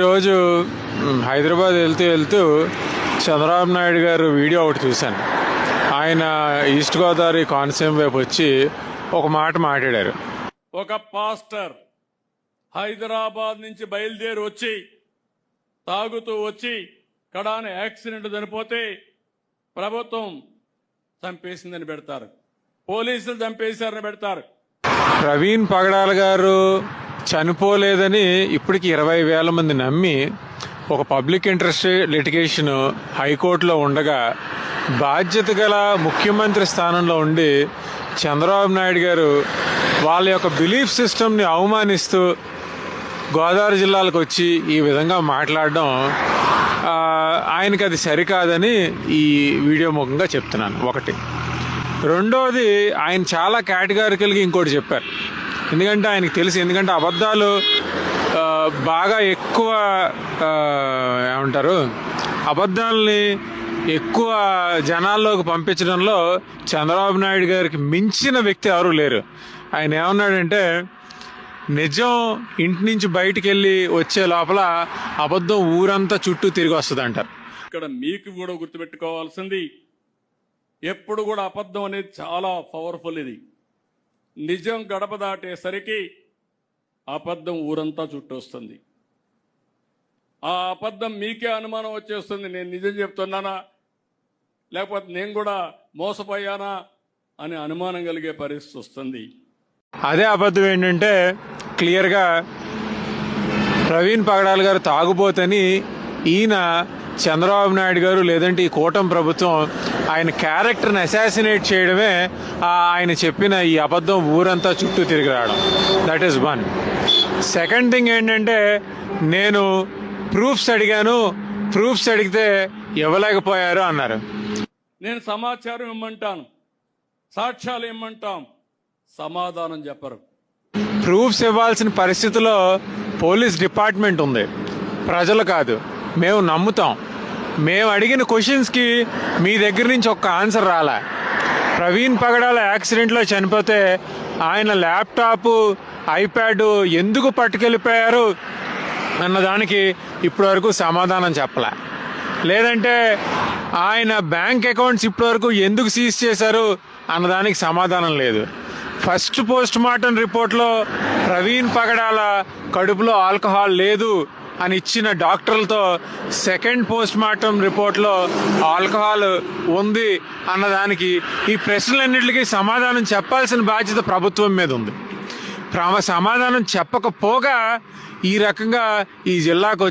ఈరోజు హైదరాబాద్ వెళ్తూ వెళ్తూ చంద్రబాబు నాయుడు గారు వీడియో ఒకటి చూశాను. ఆయన ఈస్ట్ గోదావరి కోనసీమ వైపు వచ్చి ఒక మాట మాట్లాడారు. ఒక పాస్టర్ హైదరాబాద్ నుంచి బయలుదేరి వచ్చి తాగుతూ వచ్చి కడాన యాక్సిడెంట్ చనిపోతే ప్రభుత్వం చంపేసిందని పెడతారు. పోలీసులు చంపేశారని పెడతారు. ప్రవీణ్ పగడాల గారు చనిపోలేదని ఇప్పటికి ఇరవై వేల మంది నమ్మి ఒక పబ్లిక్ ఇంట్రెస్ట్ లిటిగేషన్ హైకోర్టులో ఉండగా బాధ్యత గల ముఖ్యమంత్రి స్థానంలో ఉండి చంద్రబాబు నాయుడు గారు వాళ్ళ యొక్క బిలీఫ్ సిస్టమ్ని అవమానిస్తూ గోదావరి జిల్లాలకు వచ్చి ఈ విధంగా మాట్లాడడం ఆయనకి అది సరికాదని ఈ వీడియో ముఖంగా చెప్తున్నాను. ఒకటి. రెండోది ఆయన చాలా కేటగారికల్గా ఇంకోటి చెప్పారు. ఎందుకంటే ఆయనకి తెలుసు ఎందుకంటే అబద్ధాలు బాగా ఎక్కువ ఏమంటారు అబద్ధాలని ఎక్కువ జనాల్లోకి పంపించడంలో చంద్రబాబు నాయుడు గారికి మించిన వ్యక్తి ఎవరు లేరు. ఆయన ఏమన్నాడంటే నిజం ఇంటి నుంచి బయటికి వెళ్ళి వచ్చే లోపల అబద్ధం ఊరంతా చుట్టూ తిరిగి వస్తుంది అంటారు ఇక్కడ మీకు కూడా గుర్తుపెట్టుకోవాల్సింది ఎప్పుడు కూడా అబద్ధం అనేది చాలా పవర్ఫుల్ ఇది. నిజం గడప దాటేసరికి అబద్ధం ఊరంతా చుట్టొస్తుంది. ఆ అబద్ధం మీకే అనుమానం వచ్చేస్తుంది. నేను నిజం చెప్తున్నానా? లేకపోతే నేను కూడా మోసపోయానా? అనే అనుమానం కలిగే పరిస్థితి వస్తుంది. అదే అబద్ధం ఏంటంటే క్లియర్గా ప్రవీణ్ పగడాల్ గారు తాగుబోతని ఈయన చంద్రబాబు నాయుడు గారు లేదంటే ఈ కూటమి ప్రభుత్వం ఆయన క్యారెక్టర్ని అసాసినేట్ చేయడమే ఆయన చెప్పిన ఈ అబద్ధం ఊరంతా చుట్టూ తిరిగి రావడం. That is one second thing ఏంటంటే నేను ప్రూఫ్స్ అడిగాను. ప్రూఫ్స్ అడిగితే ఇవ్వలేకపోయారు అన్నారు. నేను సమాచారం ఇమ్మంటాను. సాక్ష్యాలు ఇమ్మంటాం. సమాధానం చెప్పరు. ప్రూఫ్స్ ఇవ్వాల్సిన పరిస్థితిలో పోలీస్ డిపార్ట్మెంట్ ఉంది. ప్రజలు కాదు. మేము నమ్ముతాం. మేము అడిగిన క్వశ్చన్స్కి మీ దగ్గర నుంచి ఒక్క ఆన్సర్ రాలే. ప్రవీణ్ పగడాల యాక్సిడెంట్లో చనిపోతే ఆయన ల్యాప్టాప్ ఐప్యాడ్ ఎందుకు పట్టుకెళ్ళిపోయారు అన్నదానికి ఇప్పటివరకు సమాధానం చెప్పలే. లేదంటే ఆయన బ్యాంక్ అకౌంట్స్ ఇప్పటివరకు ఎందుకు సీజ్ చేశారు అన్నదానికి సమాధానం లేదు. ఫస్ట్ పోస్ట్ మార్టం రిపోర్ట్లో ప్రవీణ్ పగడాల కడుపులో ఆల్కహాల్ లేదు అని ఇచ్చిన డాక్టర్లతో సెకండ్ పోస్ట్ మార్టం రిపోర్ట్లో ఆల్కహాల్ ఉంది అన్నదానికి ఈ ప్రశ్నలన్నింటికి సమాధానం చెప్పాల్సిన బాధ్యత ప్రభుత్వం మీద ఉంది. ప్రమ సమాధానం చెప్పకపోగా ఈ రకంగా ఈ జిల్లాకు